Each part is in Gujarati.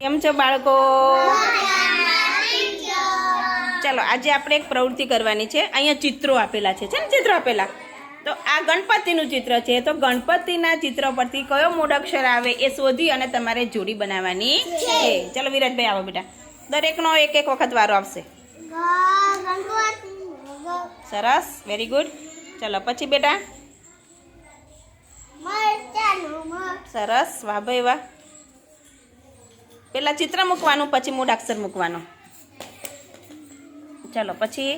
કેમ છો બાળકો? ચાલો આજે આપણે એક પ્રવૃત્તિ કરવાની છે. અહીંયા ચિત્રો આપેલા છે. છે ને ચિત્રો આપેલા? તો આ ગણપતિનું ચિત્ર છે. તો ગણપતિના ચિત્ર પરથી કયો મૂળાક્ષર આવે એ શોધી અને તમારે જોડી બનાવવાની છે. ચાલો વિરાટભાઈ આવો બેટા. દરેકનો એક એક વખત વારો આવશે. સરસ વેરી ગુડ ચાલો પછી બેટા. સરસ વાહ ભાઈ વાહ. પેલા ચિત્ર મૂકવાનું પછી મૂળાક્ષર મૂકવાનો. ચાલો પછી?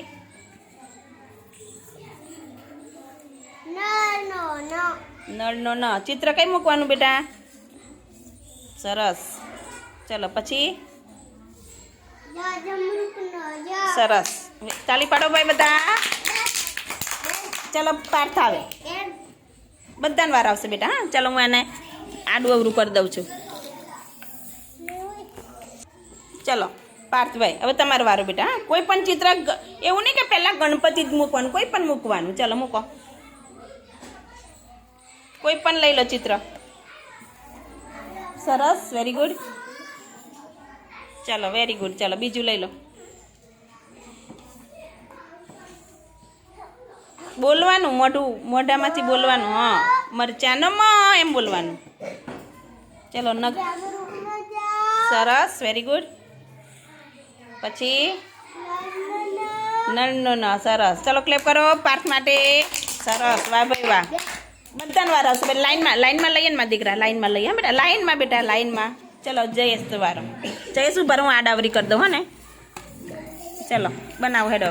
નળનો ન ચિત્ર કઈ મૂકવાનું બેટા? સરસ. ચાલો પછી? સરસ. તાલી પાડો ભાઈ બધા. ચાલો પાર્થ આવે. બધાને વાર આવશે બેટા હા. ચાલો હું એને આડું અવરું કરી દઉં છું. ચલો, પાર્થભાઈ, હવે તમારો વારો બેટા, હા? કોઈ પણ ચિત્ર એવું નહીં કે પહેલાં ગણપતિ જ મૂકવાનું, કોઈ પણ મૂકવાનું. ચાલો, મૂકો. કોઈ પણ લઈ લો ચિત્ર. સરસ વેરી ગુડ ચાલો વેરી ગુડ ચાલો, બીજું લઈ લો. બોલવાનું, મોઢું, મોઢામાંથી બોલવાનું, હા. મરચાનો એમ બોલવાનું. ચલો, નગ. સરસ વેરી ગુડ પછી નળનો ન સરસ. ચલો ક્લેપ કરો પાર્થ માટે. સરસ વાહ ભાઈ વાહ. બધાને વાર આવશે લાઈનમાં લાઈનમાં લઈએ ને દીકરા? લાઈનમાં લઈએ બેટા? લાઈનમાં બેટા લાઈનમાં. ચલો જયેશ તો વારો જયેશ ઉપર હું આડાવરી કરી દઉં હો ને? ચલો બનાવો હેડો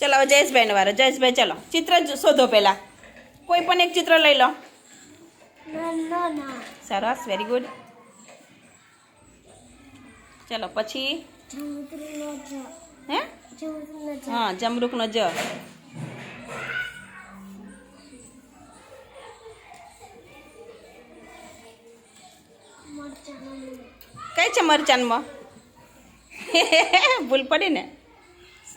ચલો હવે જયેશભાઈનો વારો. જયેશભાઈ ચલો ચિત્ર જ શોધો પહેલાં. કોઈ પણ એક ચિત્ર લઈ લો. સરસ વેરી ગુડ ચલો પછી? હે? હા જમરૂકનો જ. કઈ છે મરચાનમાં ભૂલ પડી ને.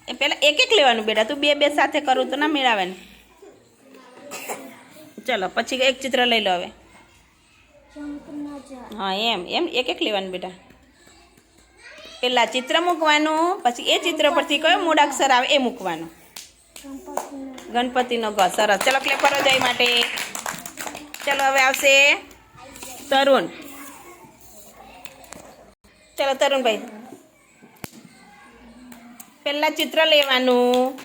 એ પેલા એક એક લેવાનું બેટા તું બે બે સાથે કરું તો ના મેળાવે ને. ચલો પછી એક ચિત્ર લઈ લો હવે. હા એમ એમ એક એક લેવાનું બેટા. પેલા ચિત્ર મૂકવાનું, પછી એ ચિત્ર પરથી કયો મૂળાક્ષર આવે એ મૂકવાનું. ગણપતિનો ગ સરસ. ચલો ક્લેપ કરો જય માટે. ચલો, હવે આવશે તરુણ. ચલો, તરુણભાઈ. પહેલાં ચિત્ર લેવાનું.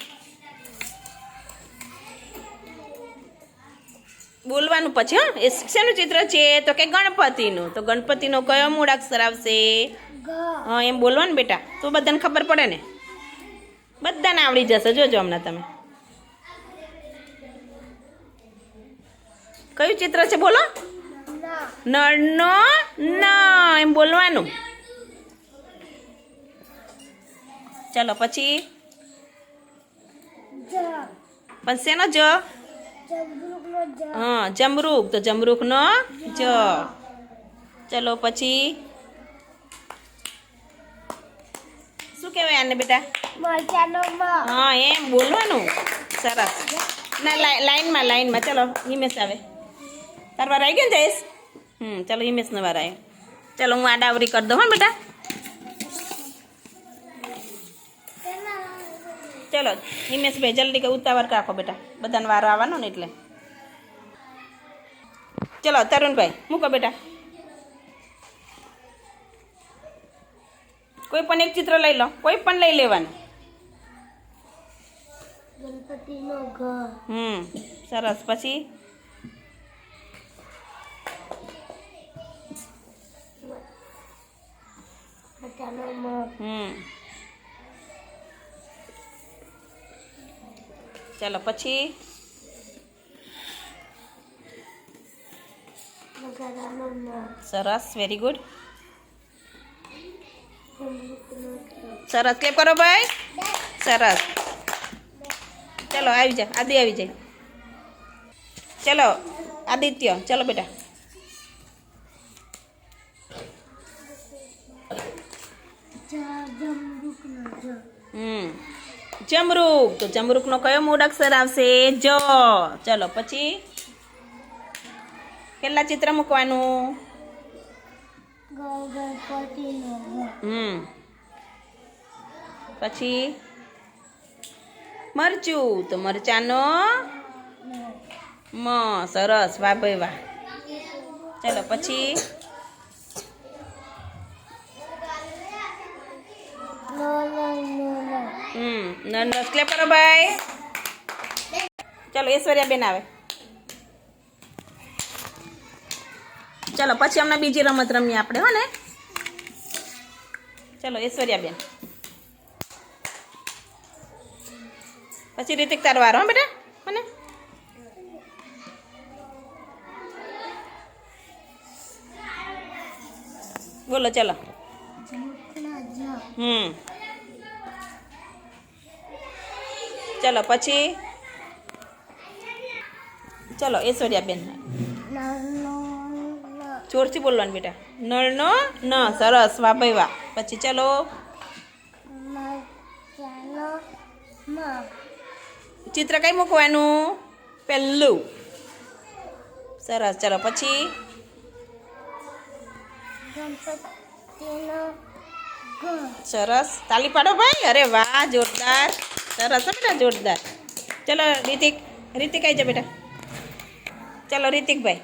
બોલવાનું પછી, હા, એ શેનું ચિત્ર છે. તો કે ગણપતિનું. તો ગણપતિનો કયો મૂળાક્ષર આવશે? હા એમ બોલવાનું બેટા તો બધાને ખબર પડે ને? બધાને આવડી જશે જોજો હમણાં તમે. કયું ચિત્ર છે બોલો? નળનો ન એમ બોલવાનું. ચલો પછી? પણ શેનો જ? હા જમરૂક તો જમરૂકનો જ. ચલો પછી? શું કહેવાય આને બેટા? હા એમ બોલવાનું. સરસ. ના લાઈ- લાઈનમાં લાઈનમાં. ચલો હિમેશ આવે. તાર વાર આવી ગયો ને જયેશ? હમ ચલો હિમેશનો વાર આવ્યો. ચલો હું આડાવરી કરી દઉં હા બેટા? ચલો હિમેશભાઈ જલ્દી કે ઉતાવળ રાખો બેટા. બધાને વારો આવવાનો ને એટલે. ચલો તરુણભાઈ મૂકો બેટા. કોઈ પણ એક ચિત્ર લઈ લો. કોઈ પણ લઈ લેવાનું. ગણપતિનો ઘર. હમ સરસ. પછી? હમ. ચાલો પછી? સરસ વેરી ગુડ સરસ. ક્લેપ કરો ભાઈ? સરસ. ચલો, આવી જા. આદિ આવી જાય. ચલો, આદિત્ય, ચલો બેટા. હમ. જમરૂક. તો જમરૂકનો કયો મૂળ અક્ષર આવશે? જ. ચલો, પછી? કેટલા ચિત્ર મૂકવાનું? હમ. પછી? મરચું. તો મરચાનો? મ, સરસ. વાહ, ભાઈ, વાહ. ચાલો, પછી? હમ. નન રસ ક્લેપ ભાઈ? ચાલો ઐશ્વર્યા બેન આવે. ચાલો, પછી અમને બીજી રમત રમીએ આપણે, હો ને? ચાલો ઐશ્વર્યા બેન પછી રીતિક તારો વારો બેટા, હો ને? બોલો, ચાલો. હમ. ચલો, પછી, ચલો ઐશ્વર્યા બેન જોરથી બોલવાનું બેટા. નળનો ન સરસ, વાહ ભાઈ વાહ. પછી ચલો. ચિત્ર કઈ મૂકવાનું? પહેલું. સરસ, ચલો પછી. સરસ. તાલી પાડો ભાઈ. અરે વાહ, જોરદાર. સરસ બેટા, જોરદાર. ચલો, રિતિક રિતિક આવી જા બેટા. ચલો, રીતિકભાઈ.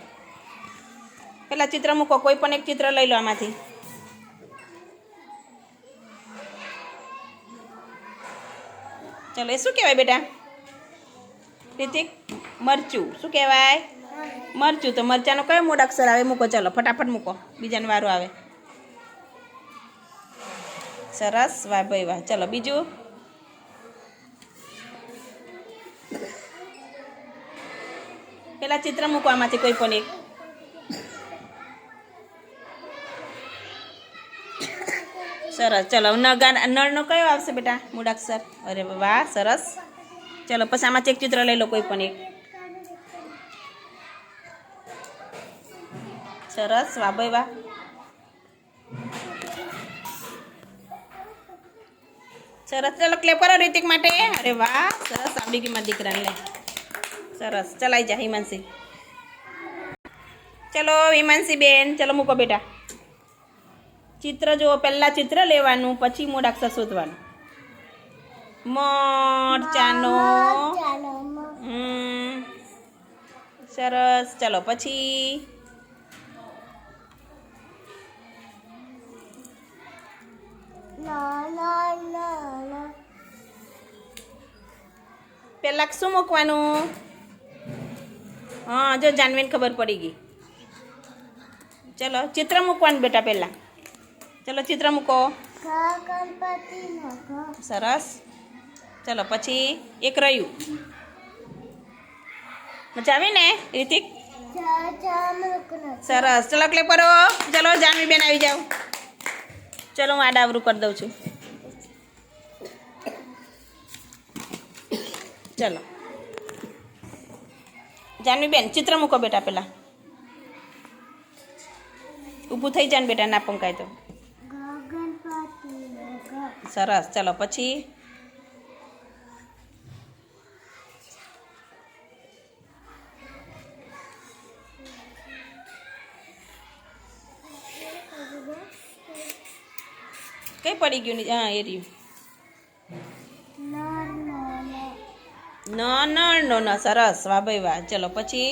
પેલા ચિત્ર મૂકો, કોઈ પણ એક ચિત્ર લઈ લો આમાંથી. ચલો, એ શું કહેવાય બેટા? રીતિક, મરચું. શું કહેવાય? મરચું. તો મરચાનો કયો મૂળ અક્ષર આવે મૂકો. ચલો, ફટાફટ મૂકો. બીજાનું વારો આવે. સરસ, વાહ, ભાઈ, વાહ. ચલો, બીજું. પેલા ચિત્ર મૂકો આમાંથી કોઈ પણ એક. સરસ. ચલો નગા નળનો કયો આવશે બેટા? મૂળાક્ષર અરે વાહ, સરસ. ચલો, પછી આમાં એક ચિત્ર લઈ લો કોઈ પણ એક. સરસ, વાહ, ભાઈ વાહ. સરસ, ચલો ક્લેપ કરો રિતિક માટે. અરે વાહ, સરસ આવડી ગઈ મારા દીકરાને સરસ, ચલાઈ જા, હિમાંશી. ચલો, હિમાંશી બેન, ચલો, મૂકો બેટા. ચિત્ર જુઓ પહેલાં ચિત્ર લેવાનું પછી મૂળાક્ષર શોધવાનું. મરચાનો સરસ. ચાલો પછી. પહેલાં શું મૂકવાનું? હા જો જાનવીને ખબર પડી ગઈ. ચલો ચિત્ર મૂકવાનું બેટા પહેલાં. ચલો ચિત્ર મૂકો. સરસ. ચલો પછી એક રહ્યું. મજા આવી ને રિતિક? સરસ. ચલો ક્લેપ પરો ચલો જાનવી બેન આવી જાઓ. ચલો હું આડાવરું કરી દઉં છું. ચલો. જાનવી બેન ચિત્ર મૂકો બેટા પેલા. ઊભું થઈ જાય ને બેટા ના પંકાય તો. સરસ. ચલો, પછી? કઈ પડી ગયું હા, એ રહ્યું. ના ના, ન, સરસ. વાહ, ભાઈ, વાહ. ચલો, પછી?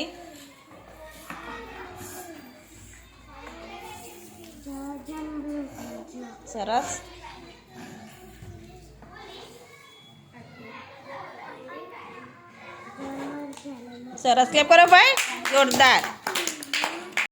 સરસ. સરસ. ક્લેપ કરો ભાઈ? જોરદાર.